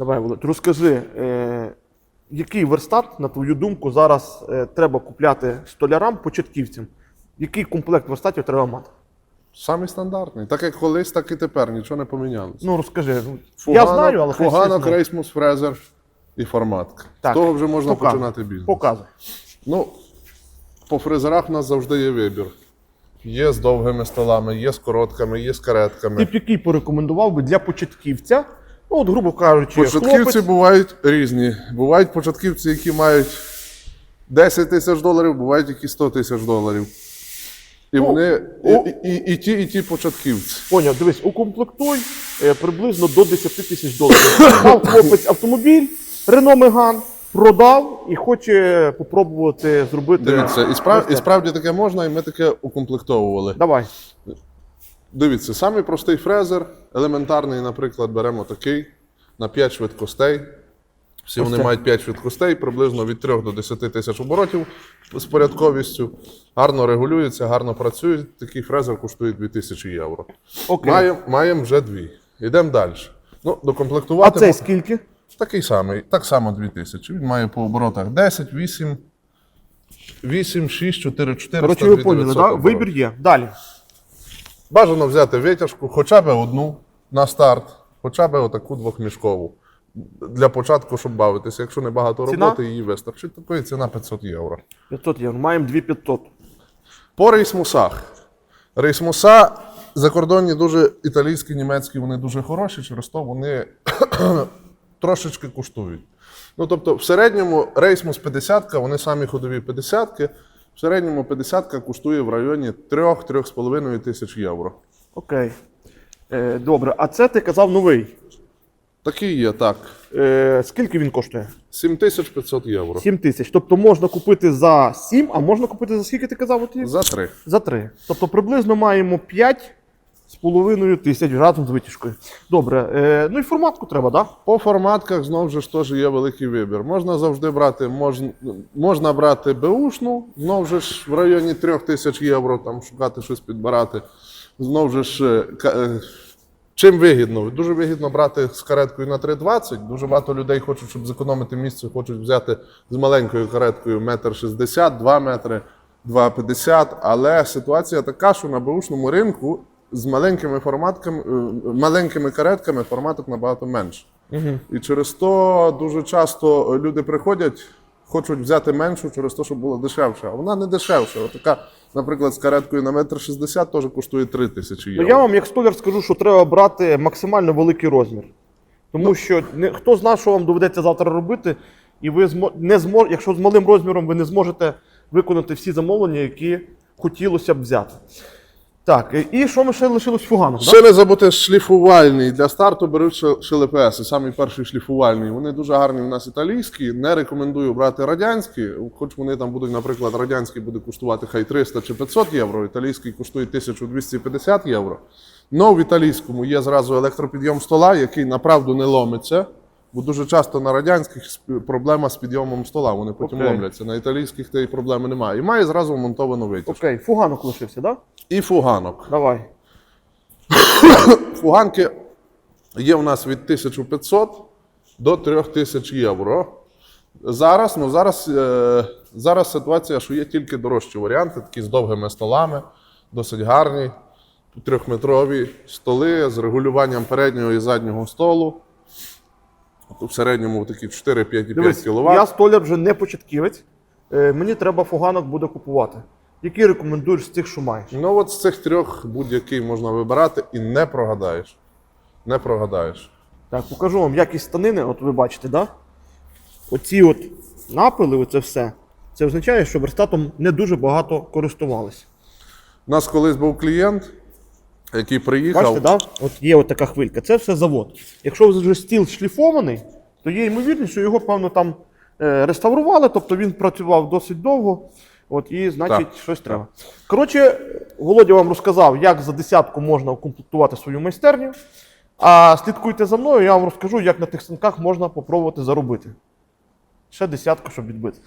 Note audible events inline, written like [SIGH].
Давай, Володь, розкажи, е, який верстат, на твою думку, зараз е, треба купляти столярам, початківцям? Який комплект верстатів треба мати? Самий стандартний. Так як колись, так і тепер, нічого не помінялося. Ну розкажи. ну, я знаю, але хай всі знають. рейсмус, фрезер і форматка. Так. З того вже можна Показуй. починати бізнес. Показуй. Ну, по фрезерах у нас завжди є вибір. Є з довгими столами, є з короткими, є з каретками. Ти б який порекомендував би для початківця? Ну, от, грубо кажучи, Початківці хлопець, бувають різні. Бувають початківці, які мають 10 тисяч доларів, бувають які 100 тисяч доларів. І Ну, вони і, і, і, і ті, і ті початківці. Поняв, дивись, укомплектуй е, приблизно до 10 тисяч доларів. Мав хлопець автомобіль, Renault Megane, продав і хоче попробувати зробити. Дивіться, і, справ, і справді таке можна, і ми таке укомплектовували. Давай. Дивіться, самий простий фрезер, елементарний, наприклад, беремо такий на 5 швидкостей. Всі вони мають 5 швидкостей, приблизно від 3 до 10 тисяч оборотів з порядковістю. Гарно регулюється, гарно працює. Такий фрезер коштує 2000 євро. Окей. Маємо маєм вже дві. Йдемо далі. Ну, А цей скільки? такий самий, так само 2000. Він має по оборотах 10, 8, 8, 6, 4, 4. Коротше, ви поняли, да? Вибір є. Далі. Бажано взяти витяжку, хоча б одну на старт, хоча б отаку двохмішкову. Для початку, щоб бавитися. Якщо не багато Ціна? роботи, її вистачить. Такої ціна 500 євро. 500 євро. Маємо 2500. По рейсмусах. Рейсмуса закордонні дуже італійські, німецькі, вони дуже хороші, через то вони [COUGHS] трошечки коштують. Ну, тобто, в середньому рейсмус 50, вони самі ходові 50, в середньому 50 коштує в районі 3-3,5 тисяч євро. Окей. Е, добре. А це ти казав новий. Такий є, так. Е, скільки він коштує? 7500 євро. 7 тисяч. Тобто можна купити за 7, а можна купити за скільки ти казав? От, За три. За 3. Тобто приблизно маємо 5 з половиною тисяч разом з витяжкою. Добре. Е, ну і форматку треба, так? Да? По форматках знову ж теж є великий вибір. Можна завжди брати, можна, можна брати беушну, знову ж в районі 3000 євро, там шукати щось підбирати. Знову ж е, е, чим вигідно? Дуже вигідно брати з кареткою на 3,20. Дуже багато людей хочуть, щоб зекономити місце, хочуть взяти з маленькою кареткою метр 60, 2 метри, 2,50. Але ситуація така, що на беушному ринку з маленькими форматками, е, маленькими каретками форматок набагато менше. І через то дуже часто люди приходять, хочуть взяти меншу через те, щоб було дешевше. А вона не дешевша. Така, наприклад, з кареткою на метр 60 теж коштує 3 тисячі Ну, я вам, як столяр, скажу, що треба брати максимально великий розмір. Тому що не, хто знає, що вам доведеться завтра робити, і ви змо, не змо, якщо з малим розміром ви не зможете виконати всі замовлення, які хотілося б взяти. Так, і- що ми ще лишилось фуганом? Ще не забути шліфувальний. Для старту беруть шилепеси, самий перший шліфувальний. Вони дуже гарні у нас італійські. Не рекомендую брати радянські, хоч вони там будуть, наприклад, радянський буде коштувати хай 300 чи 500 євро, італійський коштує 1250 євро. Но в італійському є зразу електропідйом стола, який направду не ломиться. Бо дуже часто на радянських проблема з підйомом стола, вони потім Окей. ломляться. На італійських тієї проблеми немає. І має зразу вмонтовану витяжку. Окей, фуганок лишився, так? Да? І фуганок. Давай. Фуганки є у нас від 1500 до 3000 євро. Зараз, ну зараз, е, зараз ситуація, що є тільки дорожчі варіанти, такі з довгими столами, досить гарні, трьохметрові столи з регулюванням переднього і заднього столу. В середньому такі 4-5,5 Дивись, кВт. я столяр вже не початківець. Е, мені треба фуганок буде купувати. Який рекомендуєш з тих, що маєш? Ну, от з цих трьох будь-який можна вибирати і не прогадаєш. Не прогадаєш. Так, покажу вам якість станини, от ви бачите, да? Оці от напили, оце все. Це означає, що верстатом не дуже багато користувалися. У нас колись був клієнт, який приїхав. Бачите, да? От є от така хвилька. Це все завод. Якщо вже стіл шліфований, то є ймовірність, що його, певно, там е, реставрували, тобто він працював досить довго. От і значить Так, щось треба. Коротше, Володя вам розказав, як за десятку можна укомплектувати свою майстерню. А слідкуйте за мною, я вам розкажу, як на тих станках можна попробувати заробити. Ще десятку, щоб відбити.